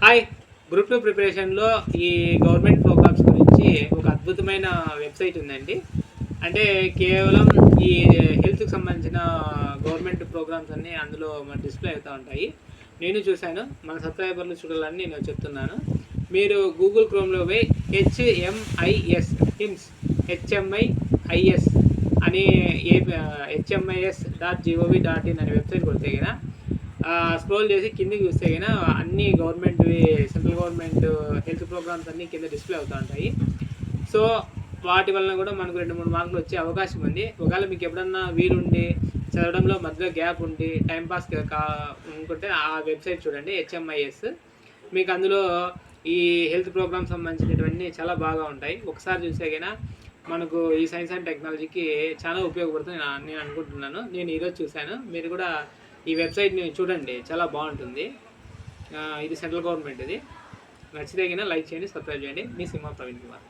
Hi group two ప్రిపరేషన్లో ఈ government programmes గురించి ఒక అద్భుతమైన వెబ్సైట్ ఉందండి. అంటే కేవలం ఈ హెల్త్కి సంబంధించిన గవర్నమెంట్ ప్రోగ్రామ్స్ అన్నీ అందులో మన డిస్ప్లే అవుతూ ఉంటాయి. నేను చూశాను. మన సబ్స్క్రైబర్లు చూడాలని నేను చెప్తున్నాను. మీరు గూగుల్ క్రోమ్లో పోయి హెచ్ఎంఐఎస్ హిమ్స్ హెచ్ఎంఐఐఎస్ అని ఏ HMIS dot GOV dot in అనే వెబ్సైట్ కొడితే కదా స్క్రోల్ చేసి కిందికి చూస్తే కనుక అన్ని government central government health programmes అన్నీ కింద డిస్ప్లే అవుతూ ఉంటాయి. సో వాటి వలన కూడా మనకు రెండు మూడు మార్కులు వచ్చే అవకాశం ఉంది. ఒకవేళ మీకు ఎప్పుడన్నా వీలుండి చదవడంలో మధ్యలో గ్యాప్ ఉండి టైంపాస్ కా అనుకుంటే ఆ వెబ్సైట్ చూడండి హెచ్ఎంఐఎస్. మీకు అందులో ఈ హెల్త్ ప్రోగ్రామ్ సంబంధించినటువంటి చాలా బాగా ఉంటాయి. ఒకసారి చూస్తే మనకు ఈ సైన్స్ అండ్ టెక్నాలజీకి చాలా ఉపయోగపడుతుంది నేను అనుకుంటున్నాను. నేను ఈరోజు చూశాను. మీరు కూడా ఈ వెబ్సైట్ని చూడండి చాలా బాగుంటుంది. ఇది సెంట్రల్ గవర్నమెంట్ ఇది. నచ్చితే లైక్ చేయండి సబ్స్క్రైబ్ చేయండి. మీ సింహ ప్రవీణ్ కుమార్.